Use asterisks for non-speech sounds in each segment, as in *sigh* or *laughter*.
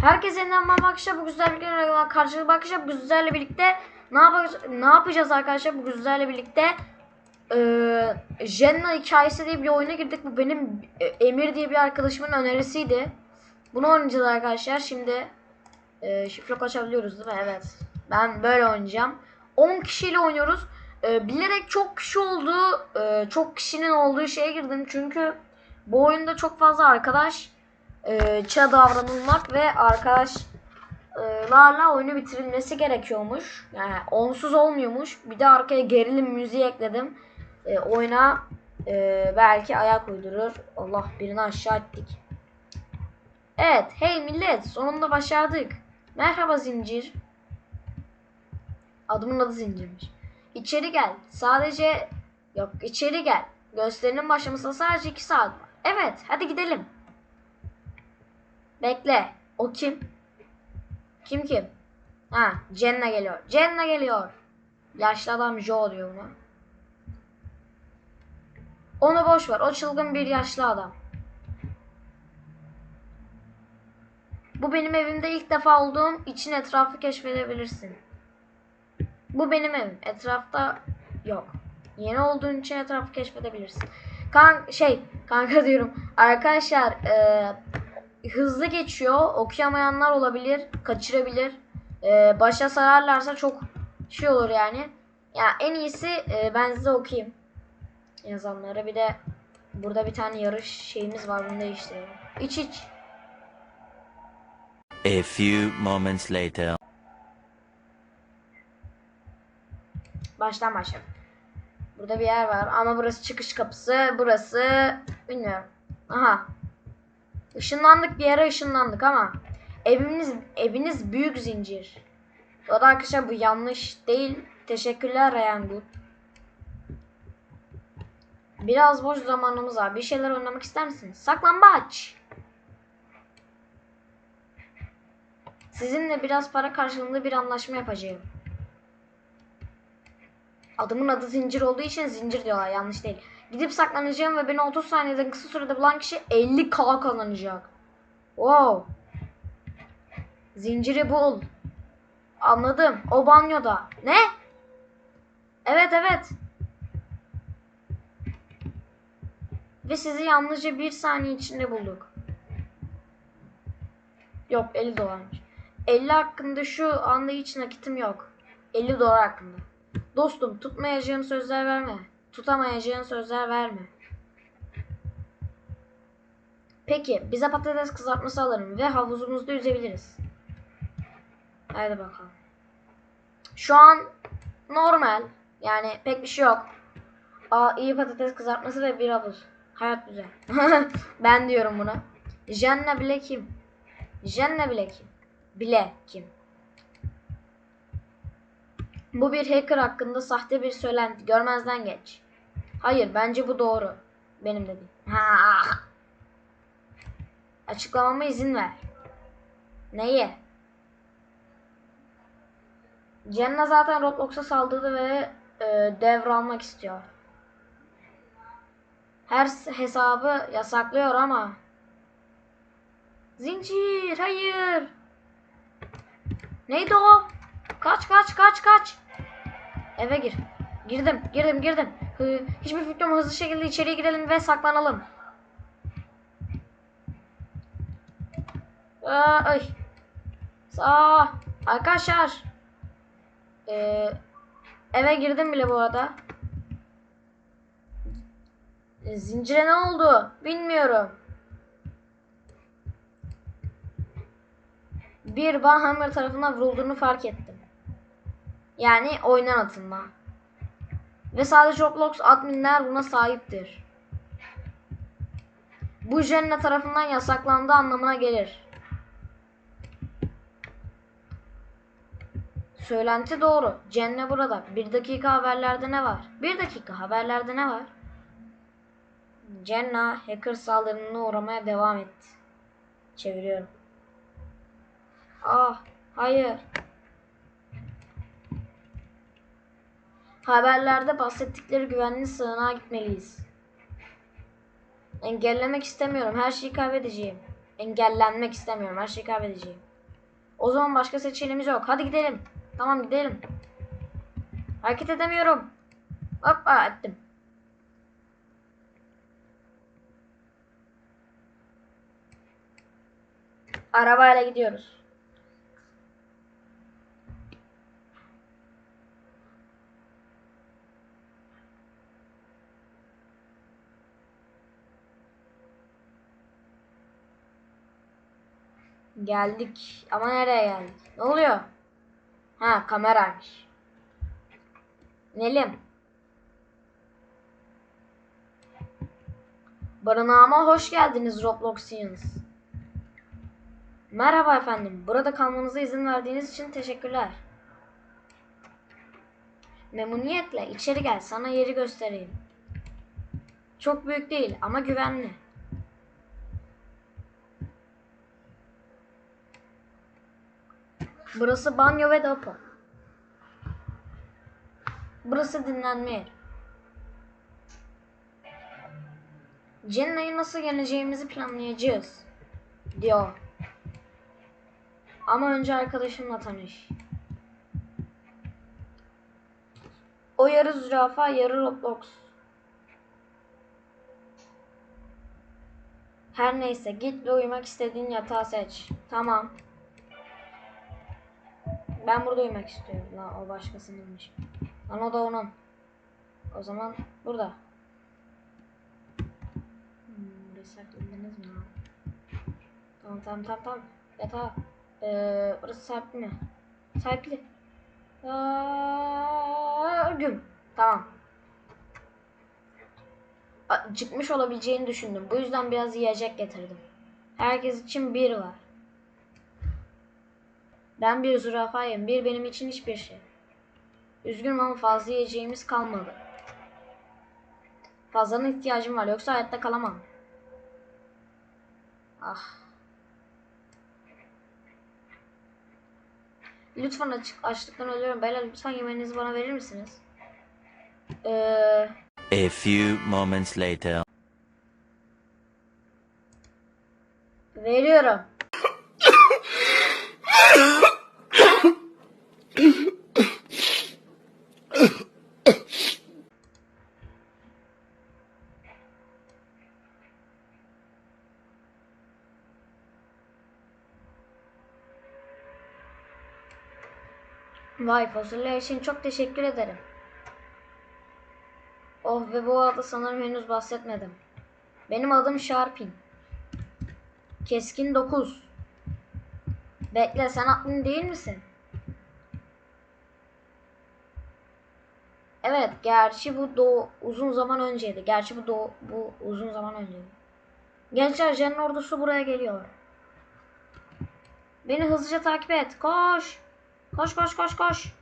Herkese yeniden merhaba. Bu güzelliklerle karşılıklı arkadaşlar. Bu güzellerle birlikte ne yapacağız, ne yapacağız arkadaşlar? Bu güzellerle birlikte eee Jenna hikayesi diye bir oyuna girdik. Bu benim e, Emir diye bir arkadaşımın önerisiydi. Bunu oynayacağız arkadaşlar. Şimdi eee şifre açabiliyoruz değil mi? Evet. Ben böyle oynayacağım. 10 kişiyle oynuyoruz. Eee, bilerek çok kişi olduğu, eee, çok kişinin olduğu şeye girdim. Çünkü bu oyunda çok fazla arkadaş e, ça davranılmak ve arkadaşlarla oyunu bitirilmesi gerekiyormuş. Yani onsuz olmuyormuş. Bir de arkaya gerilim müziği ekledim. E, oyuna e, belki ayak uydurur. Allah birini aşağı ettik. Evet, hey millet, sonunda başardık. Merhaba Zincir. Adımın adı Zincir'miş. İçeri gel. Sadece yok içeri gel. Gösterinin başlamasına sadece 2 saat var. Evet, hadi gidelim. Bekle. O kim? Kim kim? Ha, Jenna geliyor. Jenna geliyor. Yaşlı adam Joe diyor buna. Onu boş ver. O çılgın bir yaşlı adam. Bu benim evimde ilk defa olduğum için etrafı keşfedebilirsin. Bu benim evim. Etrafta yok. Yeni olduğun için etrafı keşfedebilirsin. Kan şey kanka diyorum. Arkadaşlar e, hızlı geçiyor. Okuyamayanlar olabilir, kaçırabilir. Ee, başa sararlarsa çok şey olur yani. Ya en iyisi e, ben size okuyayım yazanları. Bir de burada bir tane yarış şeyimiz var. Bunu değiştirelim. İç iç. A few moments later. Baştan başlayalım. Burada bir yer var ama burası çıkış kapısı. Burası bilmiyorum. Aha. Işınlandık bir yere ışınlandık ama evimiz eviniz büyük zincir. O da arkadaşlar bu yanlış değil. Teşekkürler Ryan Good. Biraz boş zamanımız var. Bir şeyler oynamak ister misiniz? Saklambaç. Sizinle biraz para karşılığında bir anlaşma yapacağım. Adımın adı Zincir olduğu için Zincir diyorlar. Yanlış değil. Gidip saklanacağım ve beni 30 saniyeden kısa sürede bulan kişi 50k kazanacak. Wow. Zinciri bul. Anladım. O banyoda. Ne? Evet evet. Ve sizi yalnızca bir saniye içinde bulduk. Yok 50 dolarmış. 50 hakkında şu anda hiç nakitim yok. 50 dolar hakkında. Dostum tutmayacağın sözler verme. Tutamayacağın sözler verme. Peki bize patates kızartması alırım ve havuzumuzda yüzebiliriz. Hadi bakalım. Şu an normal. Yani pek bir şey yok. Aa, iyi patates kızartması ve bir havuz. Hayat güzel. *laughs* ben diyorum buna. Jenna bile kim? Jenna bile kim? Bile kim? Bu bir hacker hakkında sahte bir söylenti. Görmezden geç. Hayır, bence bu doğru. Benim dediğim. Ha. Açıklamama izin ver. Neyi? Jenna zaten Roblox'a saldırdı ve e, devralmak istiyor. Her hesabı yasaklıyor ama. Zincir, hayır. Neydi o? Kaç kaç kaç kaç. Eve gir. Girdim girdim girdim. Hiçbir fikrim hızlı şekilde içeriye girelim ve saklanalım. Aa, ay. Sağ. Arkadaşlar. Ee, eve girdim bile bu arada. E, Zincire ne oldu? Bilmiyorum. Bir Banhammer tarafından vurulduğunu fark ettim. Yani oyundan atılma. Ve sadece Roblox adminler buna sahiptir. Bu Jenna tarafından yasaklandığı anlamına gelir. Söylenti doğru. Jenna burada. Bir dakika haberlerde ne var? Bir dakika haberlerde ne var? Jenna hacker saldırına uğramaya devam etti. Çeviriyorum. Ah, hayır. Haberlerde bahsettikleri güvenli sığınağa gitmeliyiz. Engellemek istemiyorum. Her şeyi kaybedeceğim. Engellenmek istemiyorum. Her şeyi kaybedeceğim. O zaman başka seçeneğimiz yok. Hadi gidelim. Tamam gidelim. Hareket edemiyorum. Hoppa ettim. Arabayla gidiyoruz. Geldik. Ama nereye geldik? Ne oluyor? Ha kameraymış. Nelim. Barınağıma hoş geldiniz Robloxians. Merhaba efendim. Burada kalmanıza izin verdiğiniz için teşekkürler. Memnuniyetle içeri gel. Sana yeri göstereyim. Çok büyük değil ama güvenli. Burası banyo ve depo. Burası dinlenme yeri. Cenna'yı nasıl yeneceğimizi planlayacağız. Diyor. Ama önce arkadaşımla tanış. O yarı zürafa, yarı Roblox. Her neyse git ve uyumak istediğin yatağı seç. Tamam. Ben burada uyumak istiyorum. La o başkasınınmış. Lan o da onun. O zaman burada. Hmm, burayı sakladınız mı? Tamam tamam tamam tamam. Yatağı. Ee, burası sahipli mi? Sahipli. Güm. Tamam. Çıkmış olabileceğini düşündüm. Bu yüzden biraz yiyecek getirdim. Herkes için bir var. Ben bir zürafayım. Bir benim için hiçbir şey. Üzgünüm ama fazla yiyeceğimiz kalmadı. Fazlanın ihtiyacım var. Yoksa hayatta kalamam. Ah. Lütfen açık, açlıktan ölüyorum. Beyler lütfen yemeğinizi bana verir misiniz? Ee, A few moments later. veriyorum. *laughs* Vay fasulye için çok teşekkür ederim. Oh ve bu arada sanırım henüz bahsetmedim. Benim adım Sharpin. Keskin 9. Bekle sen aklın değil misin? Evet, gerçi bu doğu uzun zaman önceydi. Gerçi bu doğu bu uzun zaman önceydi. Gençler Jen'in ordusu buraya geliyor. Beni hızlıca takip et. Koş. Koş koş koş koş.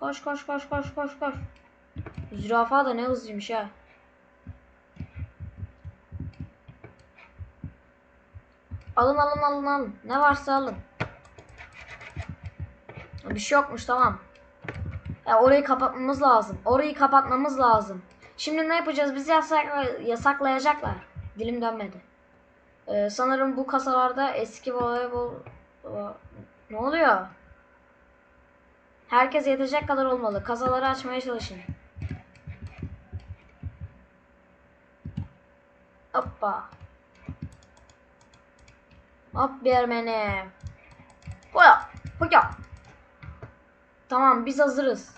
Koş koş koş koş koş koş. Zürafa da ne hızlıymış ha. Alın alın alın alın. Ne varsa alın. Bir şey yokmuş tamam. Ya orayı kapatmamız lazım. Orayı kapatmamız lazım. Şimdi ne yapacağız? Bizi yasakla yasaklayacaklar. Dilim dönmedi. Ee, sanırım bu kasalarda eski voleybol... Ne oluyor? Herkes yetecek kadar olmalı. Kasaları açmaya çalışın. Hoppa. Hop bir beni. Hoya. Hoya. Tamam biz hazırız.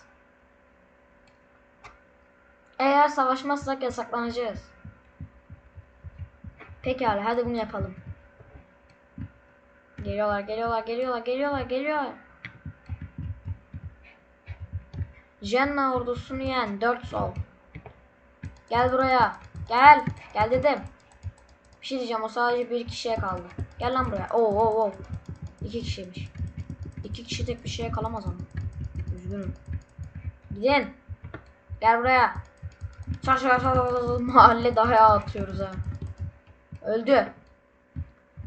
Eğer savaşmazsak yasaklanacağız. Pekala hadi bunu yapalım. Geliyorlar geliyorlar geliyorlar geliyorlar geliyorlar. Jenna ordusunu yen 4 sol. Gel buraya. Gel. Gel dedim. Bir şey diyeceğim o sadece bir kişiye kaldı. Gel lan buraya. Oo oo oo. İki kişiymiş. İki kişi tek bir şeye kalamaz ama. Üzgünüm. Gidin. Gel buraya. Çar çar çar çar- mahalle dayağı atıyoruz ha. Öldü.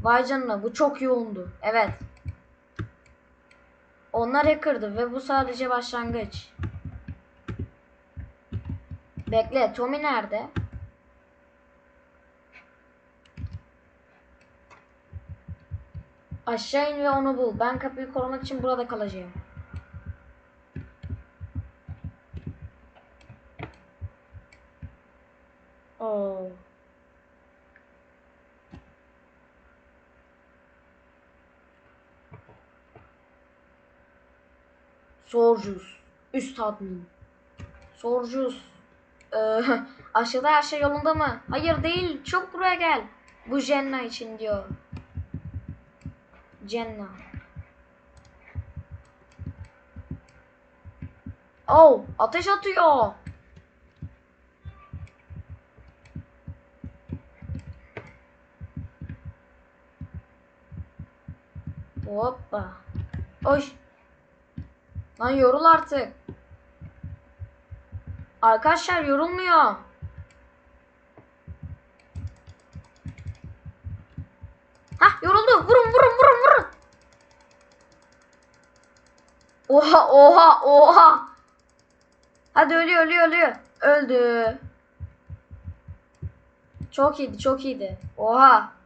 Vay canına bu çok yoğundu. Evet. Onlar hacker'dı ve bu sadece başlangıç. Bekle, Tommy nerede? Aşağı in ve onu bul. Ben kapıyı korumak için burada kalacağım. Oo. Sorcus. Üst admin. Sorcus. Ee, *laughs* aşağıda her şey yolunda mı? Hayır değil. Çok buraya gel. Bu Jenna için diyor. Jenna. Oh, ateş atıyor. Hoppa. Oy. Lan yorul artık. Arkadaşlar yorulmuyor. Hah yoruldu. Vurun vurun vurun vurun. Oha oha oha. Hadi ölüyor ölüyor ölüyor. Öldü. Çok iyiydi çok iyiydi. Oha.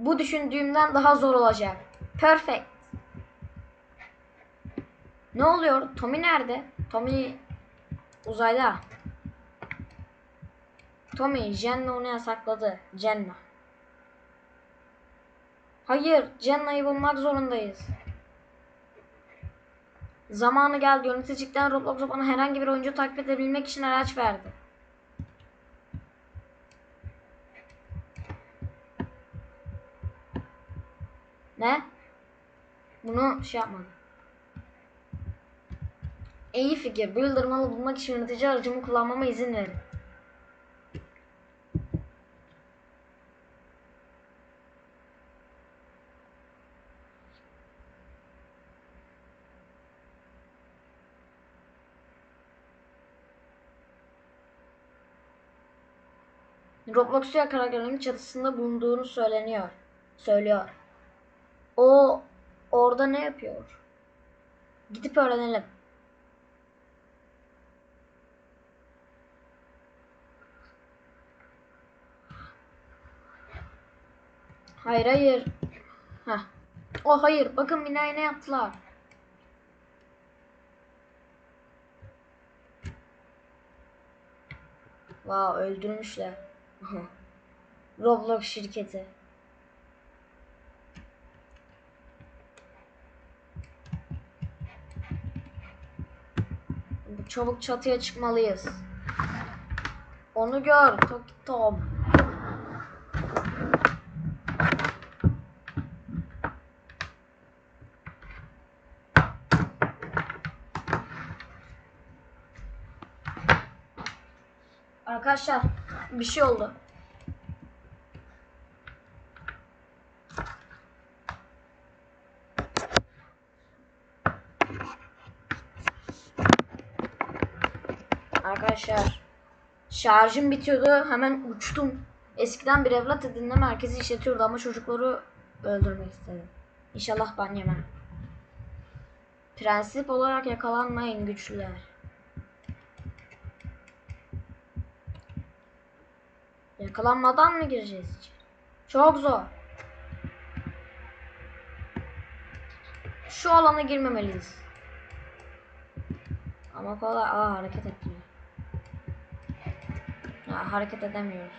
Bu düşündüğümden daha zor olacak. Perfect. Ne oluyor? Tommy nerede? Tommy uzayda. Tommy, Jenna onu yasakladı. Jenna. Hayır, Jenna'yı bulmak zorundayız. Zamanı geldi. Yöneticilikten Roblox'a bana herhangi bir oyuncu takip edebilmek için araç verdi. Ne? Bunu şey yapmadım. İyi fikir. Bu yıldırmalı bulmak için yönetici aracımı kullanmama izin verin. Roblox karakterinin çatısında bulunduğunu söyleniyor. Söylüyor. O orada ne yapıyor? Gidip öğrenelim. Hayır hayır. Heh. O hayır. Bakın binaya ne yaptılar. Wow öldürmüşler. Roblox şirketi. Çabuk çatıya çıkmalıyız. Onu gör. Tok Tom. Arkadaşlar bir şey oldu. Arkadaşlar şarjım bitiyordu hemen uçtum. Eskiden bir evlat edinme merkezi işletiyordu ama çocukları öldürmek istedim. İnşallah ban yemem. Prensip olarak yakalanmayın güçlüler. Yakalanmadan mı gireceğiz içeri? Çok zor. Şu alana girmemeliyiz. Ama kolay. Aa hareket etmiyor. Ha, hareket edemiyoruz.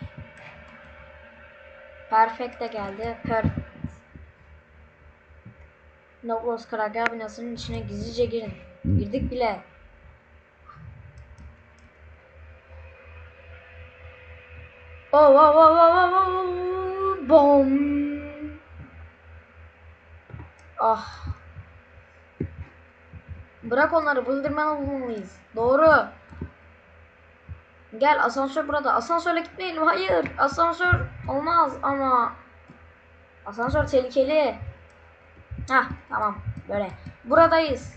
Perfect de geldi. Perfect. Noblos karargah binasının içine gizlice girin. Girdik bile. Oh, oh, oh, oh, oh, oh, bom. Ah. Bırak onları bildirmen bulmalıyız. Doğru. Gel asansör burada. Asansörle gitmeyelim. Hayır. Asansör olmaz ama. Asansör tehlikeli. Hah tamam. Böyle. Buradayız.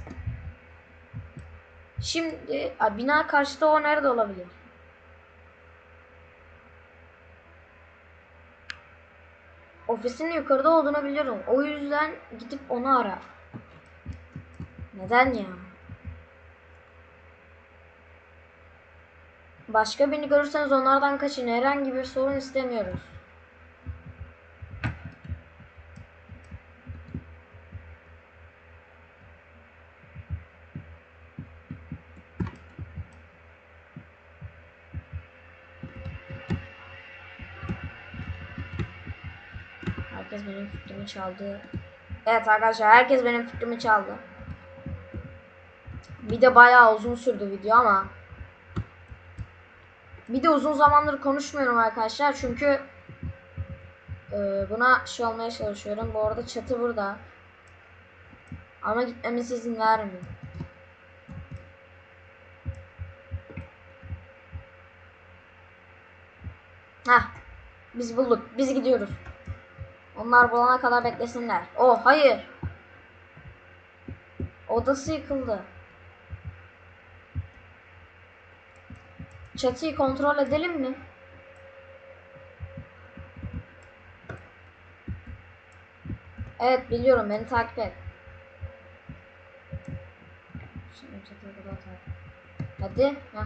Şimdi a, bina karşıda o nerede olabilir? Ofisinin yukarıda olduğunu biliyorum. O yüzden gidip onu ara. Neden ya? Başka birini görürseniz onlardan kaçın. Herhangi bir sorun istemiyoruz. Herkes benim fikrimi çaldı. Evet arkadaşlar herkes benim fikrimi çaldı. Bir de bayağı uzun sürdü video ama bir de uzun zamandır konuşmuyorum arkadaşlar çünkü e, buna şey olmaya çalışıyorum. Bu arada çatı burada. Ama gitmemize izin vermiyor. Heh. Biz bulduk. Biz gidiyoruz. Onlar bulana kadar beklesinler. Oh hayır. Odası yıkıldı. Çatıyı kontrol edelim mi? Evet biliyorum beni takip et. Şimdi çatıyı burada takip. Hadi. Heh.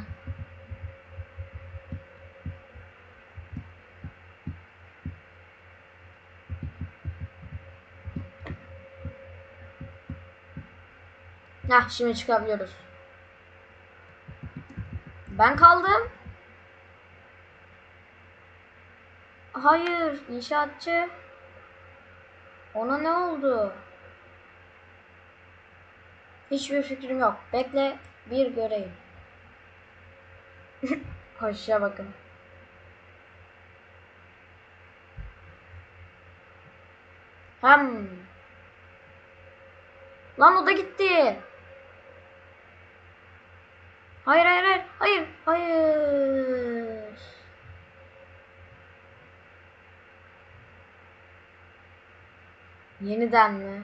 Heh, şimdi çıkabiliyoruz. Ben kaldım. Hayır, inşaatçı. Ona ne oldu? Hiçbir fikrim yok. Bekle, bir göreyim. *laughs* Koşuya bakın. Hem. Lan o da gitti. Hayır hayır hayır hayır hayır. Yeniden mi?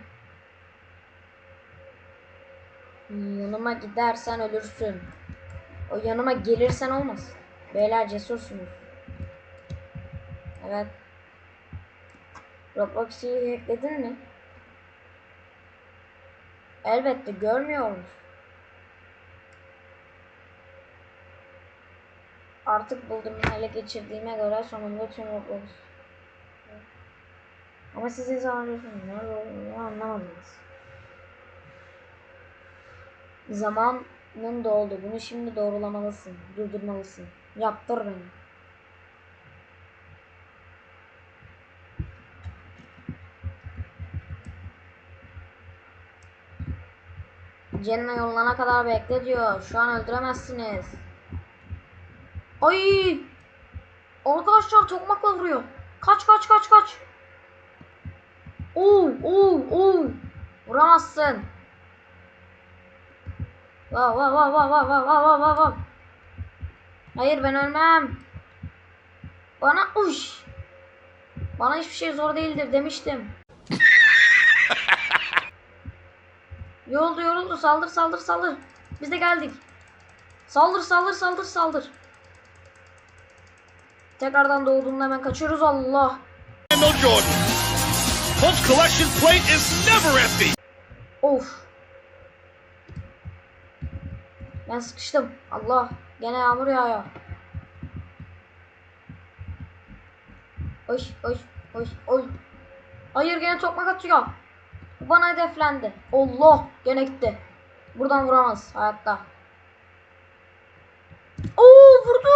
Yanıma gidersen ölürsün. O yanıma gelirsen olmaz. Beyler cesursunuz. Evet. Roblox'u ekledin mi? Elbette görmüyor musun? Artık buldum ele geçirdiğime göre sonunda tüm Roblox. Ama siz izin alıyorsunuz. Ne olduğunu anlamadınız. Zamanın doldu. Bunu şimdi doğrulamalısın. Durdurmalısın. Yaptır beni. Cenna yollanana kadar bekle diyor. Şu an öldüremezsiniz. Ay! Arkadaşlar tokmakla vuruyor. Kaç kaç kaç kaç. Oo oo oo. Vuramazsın. Va va va va va va va va va va. Hayır ben ölmem. Bana uş. Bana hiçbir şey zor değildir demiştim. *laughs* yoruldu yoruldu saldır saldır saldır. Biz de geldik. Saldır saldır saldır saldır. Tekrardan doğduğunda hemen kaçıyoruz Allah. Of. Ben sıkıştım. Allah. Gene yağmur yağıyor. Oy oy oy oy. Hayır gene tokmak atıyor. Bu bana hedeflendi. Allah gene gitti. Buradan vuramaz hayatta. Oo vurdu.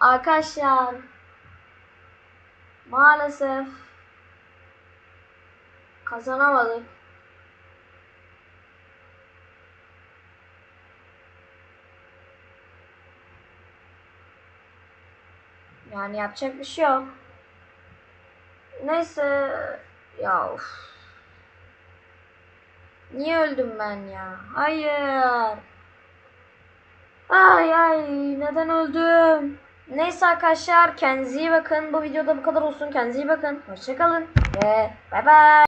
Arkadaşlar maalesef kazanamadık. Yani yapacak bir şey yok. Neyse ya of. Niye öldüm ben ya? Hayır. Ay ay neden öldüm? Neyse arkadaşlar kendinize iyi bakın. Bu videoda bu kadar olsun. Kendinize iyi bakın. Hoşçakalın ve bay bay.